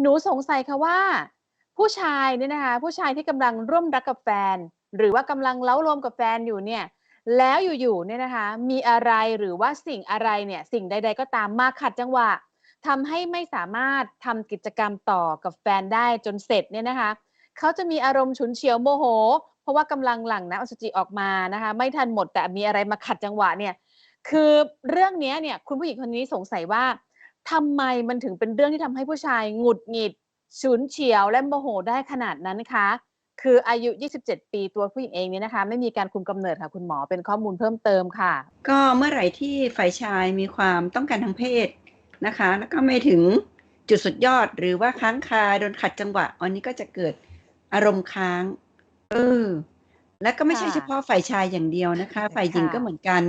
หนูสงสัยค่ะว่า ผู้ชายเนี่ยนะคะ ผู้ชายที่กำลังร่วมรักกับแฟน หรือว่ากำลังเล้าโลมกับแฟนอยู่เนี่ย แล้วอยู่ๆเนี่ยนะคะ มีอะไรหรือว่าสิ่งอะไรเนี่ย สิ่งใด ๆ ก็ตามมาขัดจังหวะทำให้ไม่สามารถทำกิจกรรมต่อกับแฟนได้จนเสร็จเนี่ยนะคะ เขาจะมีอารมณ์ฉุนเฉียวโมโห เพราะว่ากำลังหลั่งน้ำอสุจิออกมานะคะ ไม่ทันหมดแต่มีอะไรมาขัดจังหวะเนี่ย คือเรื่องเนี้ยเนี่ยคุณผู้หญิงคนนี้สงสัยว่า ทำไมมันถึงเป็นเรื่องที่ทำให้ผู้ชายหงุดหงิดฉุนเฉียวและโมโหได้ขนาดนั้นคะ คืออายุ 27 ปีตัวผู้หญิงเองเนี่ยนะคะ ไม่มีการคุมกำเนิดค่ะคุณหมอเป็นข้อมูลเพิ่มเติมค่ะ ก็เมื่อไหร่ที่ฝ่ายชายมีความต้องการทางเพศนะคะ แล้วก็ไม่ถึงจุดสุดยอดหรือว่าค้างคาโดนขัดจังหวะ อันนี้ก็จะเกิดอารมณ์ค้างเออแล้วก็ไม่ใช่ค่ะเฉพาะฝ่ายชายอย่างเดียวนะคะ ฝ่ายหญิงค่ะก็เหมือนกัน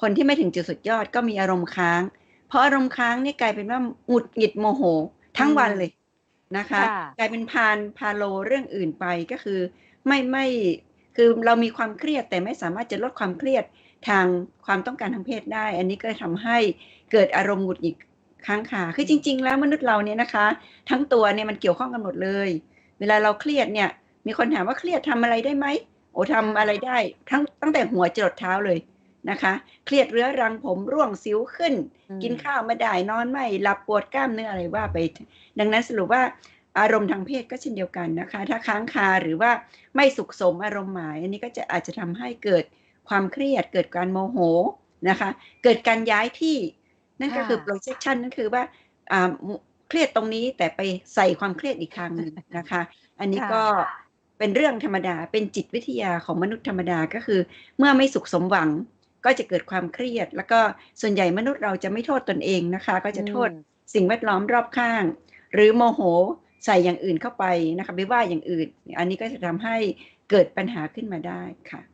คนที่ไม่ถึงจุดสุดยอดก็มีอารมณ์ค้างเพ ราะอารมณ์ค้างนี่กลายเป็นว่าหงุดหงิดโมโห ทั้งวันเลยนะคะค่ะกลายเป็นพานพาโลเรื่องอื่นไปก็คือไม่ไม่คือเรามีความเครียดแต่ไม่สามารถจะลดความเครียดทางความต้องการทางเพศได้ อันนี้ก็ทำให้เกิดอารมณ์หงุดหงิดค้างคาคือจริง ๆ แล้วมนุษย์เราเนี่ยนะคะ ทั้งตัวเนี่ยมันเกี่ยวข้องกันหมดเลย เวลาเราเครียดเนี่ย มีคนถามว่าเครียดทำอะไรได้ไหมโอ้ทำอะไรได้ ทั้งตั้งแต่หัวจรดเท้าเลย นะคะ เครียดเรื้อรังผมร่วงสิวขึ้นอืมกินข้าวไม่ได้นอนไม่หลับปวดกล้ามเนื้ออะไรว่าไป ดังนั้นสรุปว่าอารมณ์ทางเพศก็เช่นเดียวกันนะคะ ถ้าค้างคาหรือว่าไม่สุขสมอารมณ์หมาย อันนี้ก็จะอาจจะทำให้เกิดความเครียดเกิดการโมโหนะคะ เกิดการย้ายที่นั่นก็คือค่ะ projection นั่นคือว่าอ่าเครียดตรงนี้แต่ไปใส่ความเครียดอีกทางหนึ่งนะคะ อันนี้ก็เป็นเรื่องธรรมดาเป็นจิตวิทยาของมนุษย์ธรรมดาก็คือ เมื่อไม่สุขสมหวัง ก็จะเกิดความเครียด แล้วก็ส่วนใหญ่มนุษย์เราจะไม่โทษตนเองนะคะ ก็จะโทษอืมสิ่งแวดล้อมรอบข้าง หรือโมโหใส่อย่างอื่นเข้าไปนะคะไปว่าอย่างอื่น อันนี้ก็จะทำให้เกิดปัญหาขึ้นมาได้ค่ะรักคือ